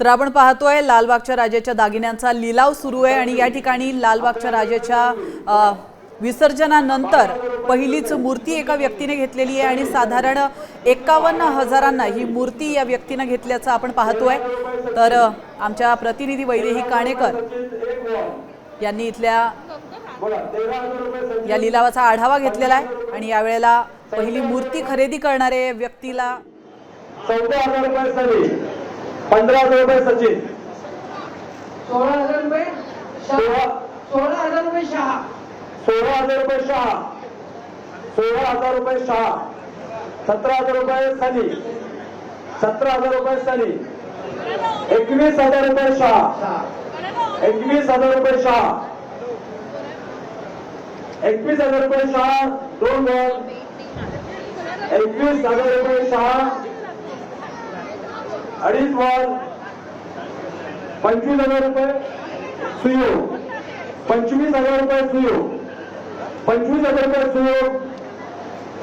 तर आपण पाहतोय लालबागच्या राजाच्या दागिन्यांचा लिलाव सुरू आहे आणि या ठिकाणी लालबागच्या राजाच्या विसर्जनानंतर पहिलीच मूर्ती एका व्यक्तीने घेतलेली आहे आणि साधारण एकावन्न हजारांना ही मूर्ती या व्यक्तीनं घेतल्याचं आपण पाहतोय. तर आमच्या प्रतिनिधी वैदेही काणेकर यांनी इथल्या या लिलावाचा आढावा घेतलेला आहे आणि यावेळेला पहिली मूर्ती खरेदी करणारे व्यक्तीला पंधरा हजार रुपये सचिन सोळा हजार रुपये सोळा सोळा हजार रुपये शहा सोळा हजार रुपये शहा सोळा हजार रुपये शहा सतरा हजार रुपये सनी सतरा हजार रुपये सनी एकवीस हजार रुपये शहा एकवीस हजार रुपये शहा एकवीस हजार रुपये शहा दोन बॉल एकवीस हजार रुपये शहा अडीच बॉल पंचवीस हजार रुपये सुयो पंचवीस हजार रुपये सुयो पंचवीस हजार रुपये सुयो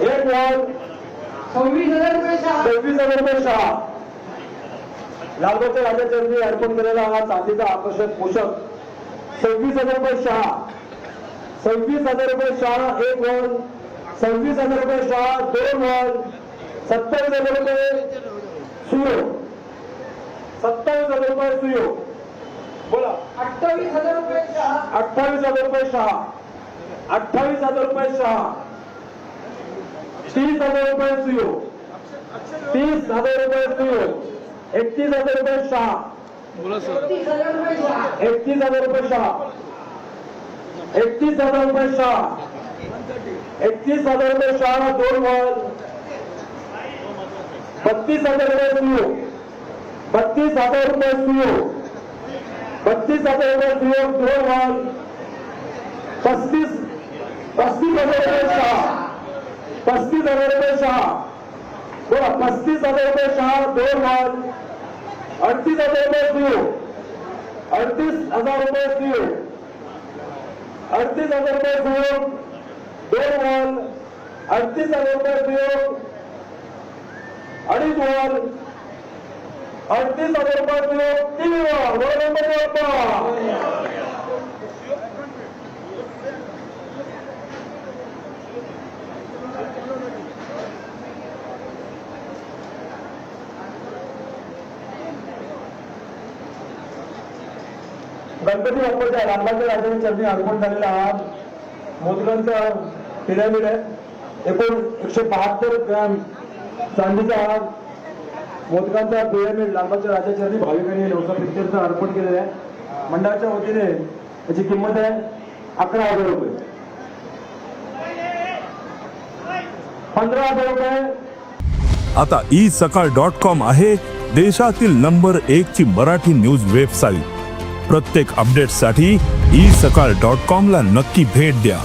एक बॉल सव्वीस हजार रुपये सव्वीस हजार रुपये शहा लालबागच्या राजाचरणी अर्पण केलेला हा चांदीचा आकर्षक पोषक सव्वीस हजार रुपये शहा सव्वीस हजार रुपये शहा एक बॉल सव्वीस हजार रुपये शहा दोन बॉल सत्तावीस हजार रुपये सुयो सत्तावीस हजार रुपये सुयो बोला अठ्ठावीस हजार रुपये शहा अठ्ठावीस हजार रुपये शहा अठ्ठावीस हजार रुपये शहा तीस हजार रुपये सुयो तीस हजार रुपये सुयो एकतीस हजार रुपये शहा एकतीस हजार रुपये शहा एकतीस हजार रुपये शहा एकतीस हजार रुपये शहा एकतीस हजार रुपये शहा दोन बत्तीस हजार रुपये सुयो बत्तीस हजार रुपये सुयो बत्तीस हजार रुपये सुयो दोन बॉल पस्तीस पस्तीस हजार रुपये शहा. पस्तीस हजार रुपये शहा. बोला पस्तीस हजार रुपये शहा दोन बॉल अडतीस हजार रुपये सुयो अडतीस हजार रुपये सुयो अडतीस हजार रुपये सुयो दोन बॉल अडतीस हजार रुपये सुयो अडीच बॉल अडतीस हजार रुपये तीन बॉल दोन नंबर गणपती बाप्पाच्या रामबाच्या राजाने चरणी अर्पण झालेला हा मोदकांचा पिरामिड आहे. एकूण एकशे बहात्तर ग्रॅम चांदीचा हा मोदकांचा पिरामिड लालबागच्या राजाच्या भाविकांनी नवसा पिक्चरचं अर्पण केलेलं आहे. मंडळाच्या वतीने त्याची किंमत आहे अकरा हजार रुपये. पंधरा हजार रुपये. आता ई सकाळ डॉट कॉम आहे देशातील नंबर एक ची मराठी न्यूज वेबसाईट. प्रत्येक अपडेटसाठी ई सकाळ डॉट कॉम ला नक्की भेट द्या.